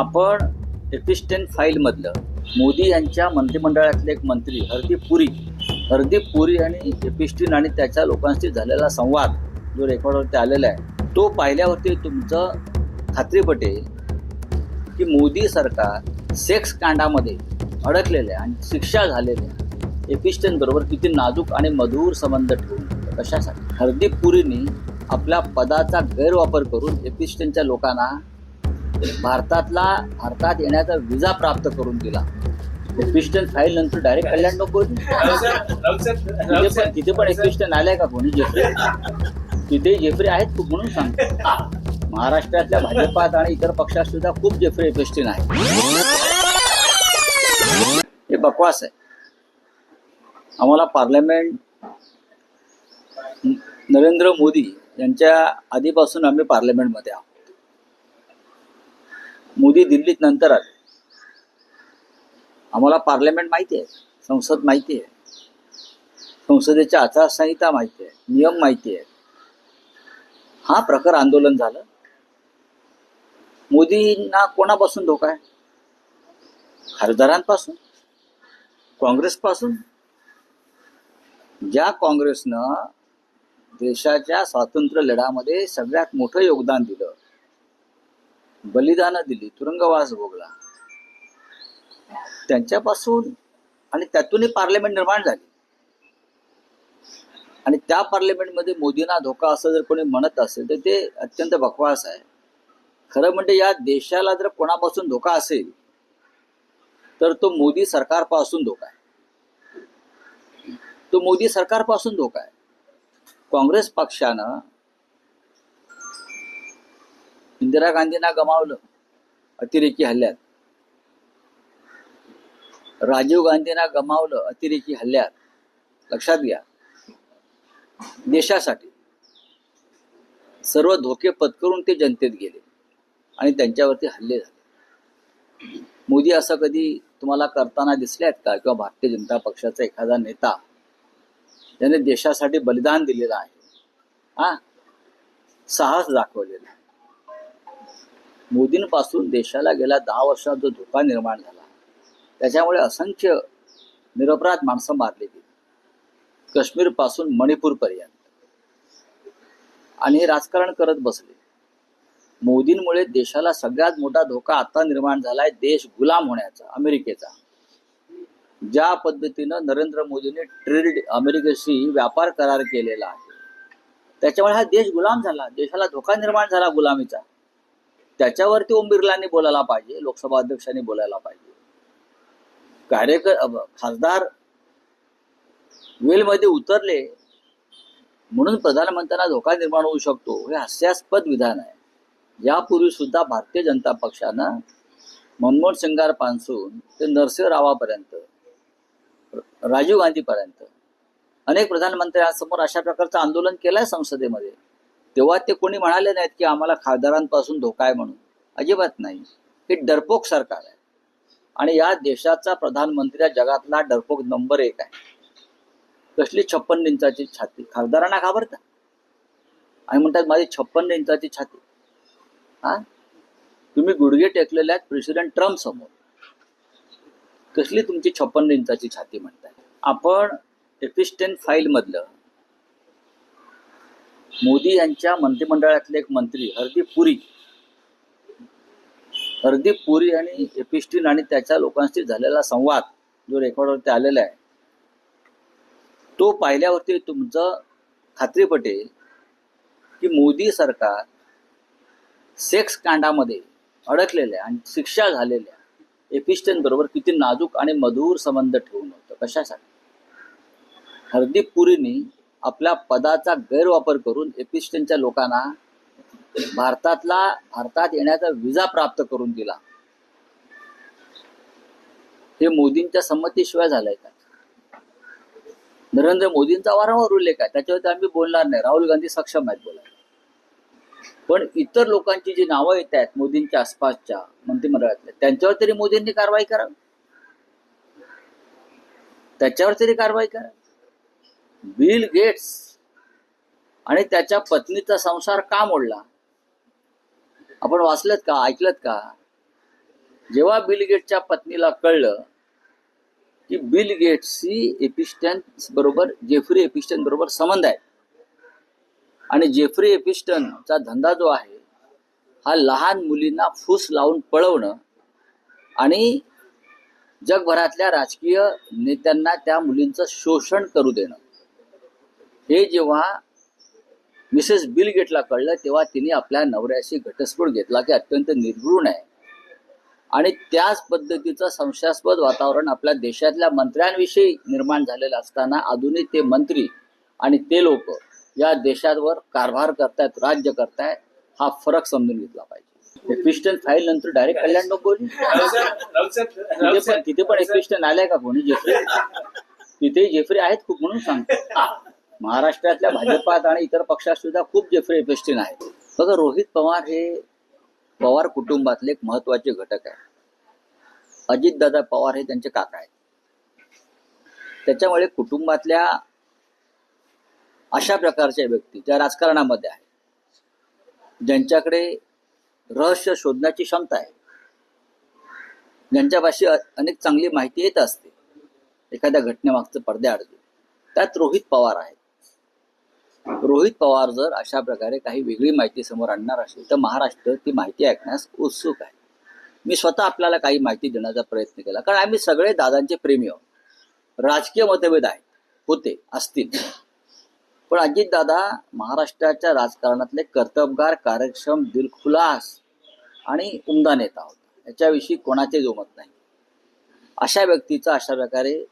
आपण एपिस्टेन फाईलमधलं मोदी यांच्या मंत्रिमंडळातले एक मंत्री हरदीप पुरी. हरदीप पुरी आणि एपिस्टिन आणि त्याच्या लोकांशी झालेला संवाद जो रेकॉर्डवरती आलेला आहे तो पाहिल्यावरती तुमचं खात्री पटेल की मोदी सरकार सेक्स कांडामध्ये अडकलेल्या आणि शिक्षा झालेल्या एपिस्टन बरोबर किती नाजूक आणि मधुर संबंध ठेवून कशासाठी? हरदीप पुरीनी आपल्या पदाचा गैरवापर करून एपिस्टनच्या लोकांना भारतातला भारतात येण्याचा विजा प्राप्त करून दिला. क्रिश्चन फाईल नंतर डायरेक्ट कल्याण नको तिथे पण तिथे पण आलाय का कोणी? जेफ्री तिथे जेफ्री आहेत खूप म्हणून सांगतो. महाराष्ट्रातल्या भाजपात आणि इतर पक्षात सुद्धा खूप जेफ्री एपिस्टन आहे. हे बकवास आहे. आम्हाला पार्लमेंट नरेंद्र मोदी यांच्या आधीपासून आम्ही पार्लमेंटमध्ये आहोत. मोदी दिल्लीत नंतर आले. आम्हाला पार्लमेंट माहिती आहे संसद माहिती आहे संसदेच्या आचारसंहिता माहिती आहे नियम माहिती आहे. हा प्रकार आंदोलन झालं. मोदींना कोणापासून धोका आहे? खासदारांपासून? काँग्रेसपासून? ज्या काँग्रेसनं देशाच्या स्वातंत्र्य लढ्यामध्ये सगळ्यात मोठं योगदान दिलं बलिदानं दिली तुरुंगवास भोगला. त्यांच्यापासून आणि त्यातूनही पार्लमेंट निर्माण झाली. आणि त्या पार्लमेंटमध्ये मोदींना धोका असं जर कोणी म्हणत असेल तर ते अत्यंत बकवास आहे. खरं म्हणजे या देशाला जर कोणापासून धोका असेल तर तो मोदी सरकारपासून धोका आहे. तो मोदी सरकारपासून धोका आहे. काँग्रेस पक्षानं इंदिरा गांधींना गमावलं. अतिरेकी हल्ल्यात. राजीव गांधींना गमावलं अतिरेकी हल्ल्यात. लक्षात घ्या. देशासाठी. सर्व धोके पत्करून ते जनतेत गेले आणि त्यांच्यावरती हल्ले झाले. मोदी असं कधी तुम्हाला करताना दिसले आहेत का? किंवा भारतीय जनता पक्षाचा एखादा नेता ज्याने देशासाठी बलिदान दिलेलं आहे. हा? साहस दाखवलेला मोदींपासून देशाला गेल्या दहा वर्षात जो धोका निर्माण झाला त्याच्यामुळे असंख्य निरपराध माणसं मारली गेली. काश्मीरपासून मणिपूरपर्यंत. आणि हे राजकारण करत बसले. मोदींमुळे देशाला सगळ्यात मोठा धोका आता निर्माण झालाय देश गुलाम होण्याचा अमेरिकेचा. ज्या पद्धतीनं नरेंद्र मोदींनी ट्रेड अमेरिकेशी व्यापार करार केलेला आहे त्याच्यामुळे हा देश गुलाम झाला. देशाला धोका निर्माण झाला गुलामीचा. त्याच्यावरती ओम बिर्लांनी बोलायला पाहिजे लोकसभा अध्यक्षांनी बोलायला पाहिजे. कार्यकर खासदार वेलमध्ये उतरले म्हणून प्रधानमंत्र्यांना धोका निर्माण होऊ शकतो हे हास्यास्पद विधान आहे. यापूर्वी सुद्धा भारतीय जनता पक्षानं मनमोहन सिंगारपासून ते नरसिंह रावापर्यंत राजीव गांधीपर्यंत अनेक प्रधानमंत्र्यांसमोर अशा प्रकारचं आंदोलन केलंय संसदेमध्ये. तेव्हा ते कोणी म्हणाले नाहीत की आम्हाला खासदारांपासून धोका आहे म्हणून. अजिबात नाही. हे डरपोक सरकार आहे. आणि या देशाचा प्रधानमंत्री या जगातला डरपोक नंबर एक आहे. कसली छप्पन्न इंचाची छाती? खासदारांना घाबरतात आणि म्हणतात माझी छप्पन्न इंचाची छाती. हा? तुम्ही गुडघे टेकलेले आहेत प्रेसिडेंट ट्रम्प समोर. कसली तुमची छप्पन्न इंचाची छाती म्हणताय? आपण एपिस्टेन फाईल मधलं मोदी यांच्या मंत्रिमंडळातले एक मंत्री हरदीप पुरी. हरदीप पुरी आणि एपिस्टिन आणि त्याच्या लोकांशी झालेला संवाद जो रेकॉर्डवरती आलेला आहे तो पाहिल्यावरती तुमचं खात्री पटेल की मोदी सरकार सेक्स कांडामध्ये अडकलेल्या आणि शिक्षा झालेल्या एपिस्टन बरोबर किती नाजूक आणि मधुर संबंध ठेवून होतं कशासाठी? हरदीप पुरीनी आपल्या पदाचा गैरवापर करून एपिस्टनच्या लोकांना भारतातला भारतात येण्याचा विजा प्राप्त करून दिला. हे मोदींच्या संमतीशिवाय झालंय का? नरेंद्र मोदींचा वारंवार उल्लेख आहे. त्याच्यावरती आम्ही बोलणार नाही. राहुल गांधी सक्षम आहेत बोलायला. पण इतर लोकांची जी नावं येत आहेत मोदींच्या आसपासच्या मंत्रिमंडळातल्या त्यांच्यावर तरी मोदींनी कारवाई करावी? त्याच्यावर तरी कारवाई करा बिल गेट्स आणि त्याच्या पत्नीचा संसार का मोडला? आपण वाचलत का? ऐकलत का? जेव्हा बिल गेट्सच्या पत्नीला कळलं की बिल गेट्सची एपिस्टन बरोबर जेफ्री एपिस्टन बरोबर संबंध आहे. आणि जेफ्री एपिस्टनचा धंदा जो आहे हा लहान मुलींना फूस लावून पळवणं आणि जगभरातल्या राजकीय नेत्यांना त्या मुलींचं शोषण करू देणं. हे जेव्हा मिसेस बिल गेटला कळलं तेव्हा तिने आपल्या नवऱ्याशी घटस्फोट घेतला की अत्यंत निर्घृण आहे. आणि त्याच पद्धतीचं संशयास्पद वातावरण आपल्या देशातल्या मंत्र्यांविषयी निर्माण झालेलं असताना अजूनही ते मंत्री आणि ते लोक या देशावर कारभार करतायत राज्य करतायत हा फरक समजून घेतला पाहिजे. पिस्टन फाईल नंतर डायरेक्ट कल्याण नको तिथे पण एक पिस्टन आलाय का कोणी? जेफ्री? तिथे जेफ्री आहेत खूप म्हणून सांगतो. महाराष्ट्रातल्या भाजपात आणि इतर पक्षात सुद्धा खूप जेफ्री पिस्टन आहेत बघा रोहित पवार हे पवार कुटुंबातले एक महत्त्वाचे घटक आहे. अजितदादा पवार हे त्यांचे काका आहेत. त्याच्यामुळे कुटुंबातल्या अशा प्रकारच्या व्यक्ती ज्या राजकारणामध्ये आहेत ज्यांच्याकडे रहस्य शोधण्याची क्षमता आहे ज्यांच्यापाशी अनेक चांगली माहिती येत असते एखाद्या घटनेमागचं पडद्याआड त्यात रोहित पवार आहेत. रोहित पवार जर अशा प्रकारे काही वेगळी माहिती समोर आणणार असेल तर महाराष्ट्र ती माहिती ऐकण्यास उत्सुक आहे. मी स्वतः आपल्याला काही माहिती देण्याचा प्रयत्न केला. कारण आम्ही सगळे दादांचे प्रेमी आहोत. राजकीय मतभेद आहेत. होते असतील. पण अजितदादा महाराष्ट्राच्या राजकारणातले कर्तबगार कार्यक्षम दिलखुलास आणि उमदा नेता होता. याच्याविषयी कोणाचे जोमत नाही. अशा व्यक्तीचं अशा प्रकारे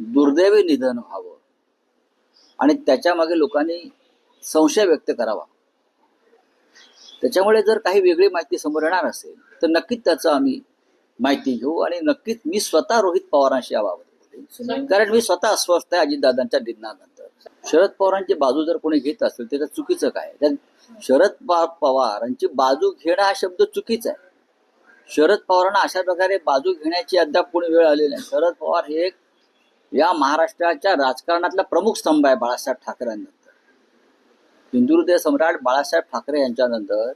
दुर्दैवी निधन व्हावं. आणि त्याच्यामागे लोकांनी संशय व्यक्त करावा. त्याच्यामुळे जर काही वेगळी माहिती समोर येणार असेल तर नक्कीच त्याचं आम्ही माहिती घेऊ आणि नक्कीच मी स्वतः रोहित पवारांशी याबाबत कारण मी स्वतः अस्वस्थ आहे अजितदादांच्या निधनानंतर शरद पवारांची बाजू जर कोणी घेत असेल तर त्याचं चुकीचं काय त्यात शरद पवारांची बाजू घेणं हा शब्द चुकीचा आहे. शरद पवारांना अशा प्रकारे बाजू घेण्याची अद्याप कोणी वेळ आलेली नाही. शरद पवार हे एक या महाराष्ट्राच्या राजकारणातला प्रमुख स्तंभ आहे बाळासाहेब ठाकरेंनंतर. हिंदुहृदय सम्राट बाळासाहेब ठाकरे यांच्यानंतर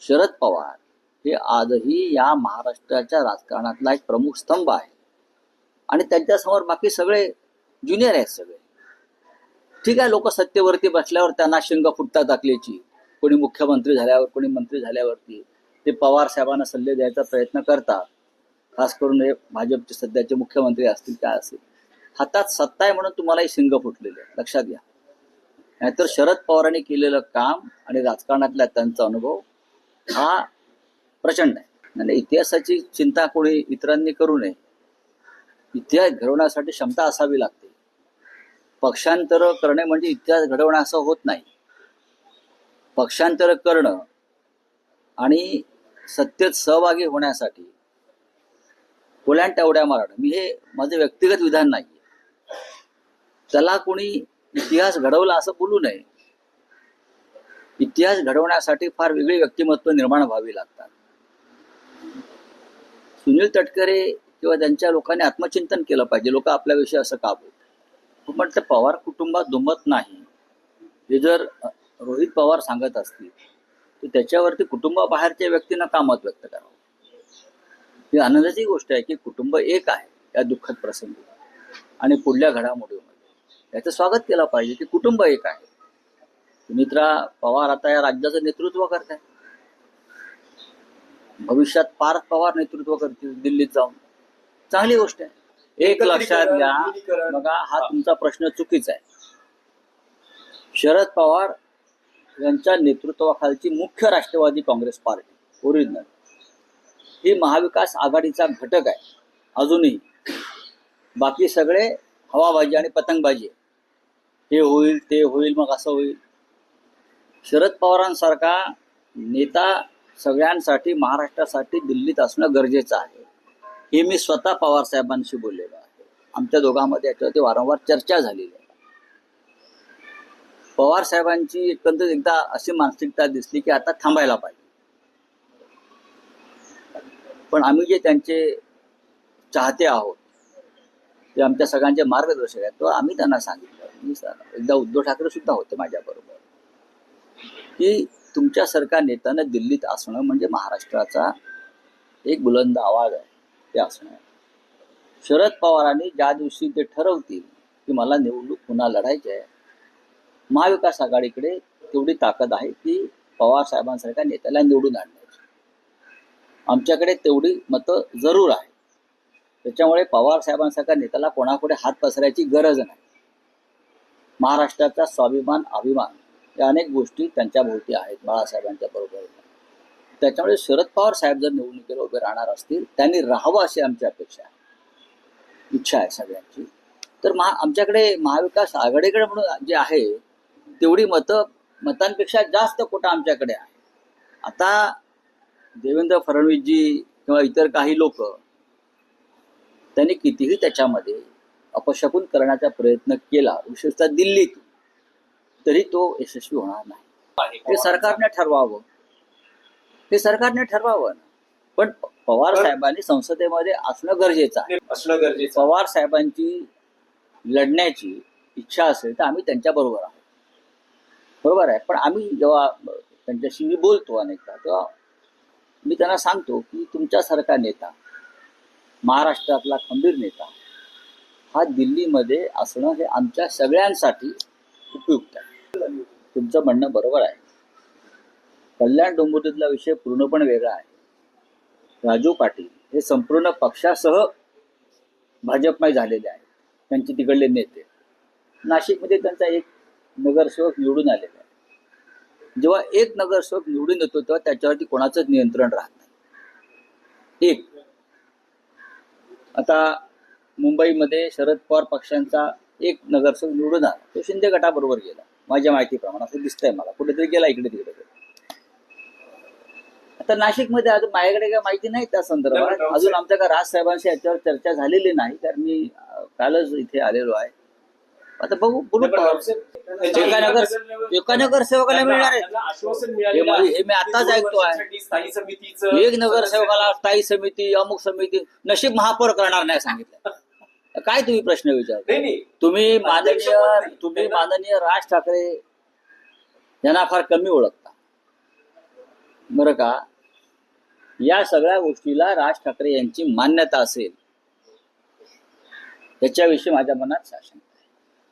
शरद पवार हे आजही या महाराष्ट्राच्या राजकारणातला एक प्रमुख स्तंभ आहे. आणि त्यांच्यासमोर बाकी सगळे ज्युनियर आहेत सगळे. ठीक आहे लोक सत्तेवरती बसल्यावर त्यांना शिंग फुटता दाखल्याची. कोणी मुख्यमंत्री झाल्यावर कोणी मंत्री झाल्यावरती ते पवार साहेबांना सल्ले द्यायचा प्रयत्न करतात. खास करून हे भाजपचे सध्याचे मुख्यमंत्री असतील काय असेल. हातात सत्ता आहे म्हणून तुम्हालाही शिंग फुटलेले लक्षात घ्या. नाहीतर शरद पवारांनी केलेलं काम आणि राजकारणातला त्यांचा अनुभव हा प्रचंड आहे. आणि इतिहासाची चिंता कोणी इतरांनी करू नये. इतिहास घडवण्यासाठी क्षमता असावी लागते. पक्षांतर करणे म्हणजे इतिहास घडवणं असं होत नाही. पक्षांतर करणं आणि सत्तेत सहभागी होण्यासाठी कोल्यांट्या उड्या मारणं. मी हे माझं व्यक्तिगत विधान नाही. त्याला कोणी इतिहास घडवला असं बोलू नये. इतिहास घडवण्यासाठी फार वेगळी व्यक्तिमत्व निर्माण व्हावी लागतात. सुनील तटकरे किंवा त्यांच्या लोकांनी आत्मचिंतन केलं पाहिजे. लोक आपल्याविषयी असं का बोलतात? ते पवार कुटुंबात दुमत नाही. हे जर रोहित पवार सांगत असतील तर त्याच्यावरती कुटुंबाबाहेरच्या व्यक्तींना का मत व्यक्त करावं? ही आनंदाची गोष्ट आहे की कुटुंब एक आहे या दुःखद प्रसंगी. आणि पुढल्या घडामोडीमध्ये याचं स्वागत केलं पाहिजे की कुटुंब एक आहे. सुमित्रा पवार आता या राज्याचं नेतृत्व करत आहे भविष्यात पार्थ पवार नेतृत्व करतील दिल्लीत जाऊन. चांगली गोष्ट आहे. एक लक्षात घ्या बघा हा. तुमचा प्रश्न चुकीचा आहे. शरद पवार यांच्या नेतृत्वाखालची मुख्य राष्ट्रवादी काँग्रेस पार्टी ओरिजिनल. ही महाविकास आघाडीचा घटक आहे. अजूनही. बाकी सगळे हवाबाजी आणि पतंगबाजी आहे. हे होईल ते होईल मग असं होईल. शरद पवारांसारखा नेता सगळ्यांसाठी महाराष्ट्रासाठी दिल्लीत असणं गरजेचं आहे. हे मी स्वतः पवार साहेबांशी बोललेलो आहे. आमच्या दोघांमध्ये याच्यावरती वारंवार चर्चा झालेली आहे. पवार साहेबांची एकंदरीत एकदा अशी मानसिकता दिसली की आता थांबायला पाहिजे. पण आम्ही जे त्यांचे चाहते आहोत ते आमच्या सगळ्यांचे मार्गदर्शक आहेत तो आम्ही त्यांना सांगितलं. मी एकदा उद्धव ठाकरे सुद्धा होते माझ्याबरोबर. की तुमच्यासारख्या नेत्यानं दिल्लीत असणं म्हणजे महाराष्ट्राचा एक बुलंद आवाज आहे ते असणं शरद पवारांनी ज्या दिवशी ते ठरवतील की मला निवडणूक पुन्हा लढायची आहे महाविकास आघाडीकडे तेवढी ताकद आहे की पवार साहेबांसारख्या नेत्याला निवडून आणण्याची. आमच्याकडे तेवढी मतं जरूर आहे त्याच्यामुळे पवार साहेबांसारख्या नेत्याला कोणाकडे हात पसरायची गरज नाही. महाराष्ट्राचा स्वाभिमान अभिमान या अनेक गोष्टी त्यांच्या भोवती आहेत बाळासाहेबांच्या बरोबर. त्याच्यामुळे शरद पवार साहेब जर निवडणुकीला उभे राहणार असतील त्यांनी राहावं अशी आमची अपेक्षा आहे. इच्छा आहे सगळ्यांची. तर महा आमच्याकडे महाविकास आघाडीकडे म्हणून जे आहे तेवढी मतं मतांपेक्षा जास्त कोटा आमच्याकडे आहे. आता देवेंद्र फडणवीसजी किंवा इतर काही लोक त्यांनी कितीही त्याच्यामध्ये अपशकुन करण्याचा प्रयत्न केला विशेषतः दिल्लीत. तरी तो यशस्वी होणार नाही. ते सरकारने ठरवावं. ते सरकारने ठरवावं. पण पवार साहेबांनी संसदेमध्ये असणं गरजेचं आहे. असणं गरजेचं. पवार साहेबांची लढण्याची इच्छा असेल तर आम्ही त्यांच्या बरोबर आहोत. बरोबर आहे. पण आम्ही जेव्हा त्यांच्याशी मी बोलतो अनेकदा तेव्हा मी त्यांना सांगतो की तुमच्यासारखा नेता महाराष्ट्रातला खंबीर नेता हा दिल्लीमध्ये असणं हे आमच्या सगळ्यांसाठी उपयुक्त आहे. तुमचं म्हणणं बरोबर आहे. कल्याण डोंबिवलीतला विषय पूर्णपणे वेगळा आहे. राजू पाटील हे संपूर्ण पक्षासह भाजपमय झालेले आहेत. त्यांचे तिकडले नेते. नाशिकमध्ये त्यांचा एक नगरसेवक निवडून आलेला आहे. जेव्हा एक नगरसेवक निवडून येतो तेव्हा त्याच्यावरती कोणाचंच नियंत्रण राहत नाही. एक. आता मुंबईमध्ये शरद पवार पक्षांचा एक नगरसेवक निवडून आला. तो शिंदे गटाबरोबर गेला. माझ्या माहितीप्रमाणे असं दिसतंय मला. कुठेतरी गेला इकडे तिकडे आता नाशिकमध्ये अजून माझ्याकडे काय माहिती नाही त्या संदर्भात. अजून आमच्या का राज साहेबांशी याच्यावर चर्चा झालेली नाही कारण मी कालच इथे आलेलो आहे. आता बघू बोलू. एका नगर एका नगरसेवकाला मिळणार आहे. हे मी- आहे. हे. वर्षांसाठी स्थायी समितीचं एक नगरसेवकाला स्थायी समिती अमुक समिती नशीब महापौर करणार नाही सांगितलं काय तुम्ही प्रश्न विचार तुम्ही माननीय. तुम्ही माननीय राज ठाकरे यांना फार कमी ओळखता. बरं का? या सगळ्या गोष्टीला राज ठाकरे यांची मान्यता असेल. याच्याविषयी माझ्या मनात आहे.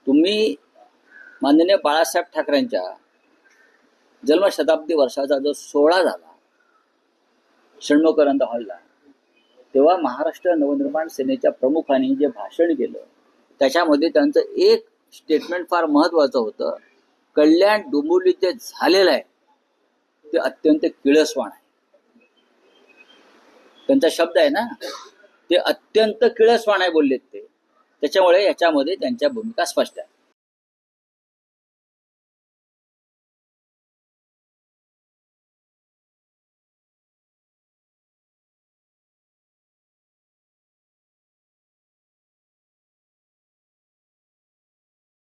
तुम्ही माननीय बाळासाहेब ठाकरेंच्या जन्मशताब्दी वर्षाचा जो सोहळा झाला षण्मुखानंद हॉलला तेव्हा महाराष्ट्र नवनिर्माण सेनेच्या प्रमुखांनी जे भाषण केलं त्याच्यामध्ये त्यांचं एक स्टेटमेंट फार महत्वाचं होतं. कल्याण डोंबिवलीत जे झालेलं आहे ते अत्यंत किळसवाण आहे. त्यांचा शब्द आहे ना ते अत्यंत किळसवाण आहे बोललेत ते. त्याच्यामुळे याच्यामध्ये त्यांच्या भूमिका स्पष्ट आहे.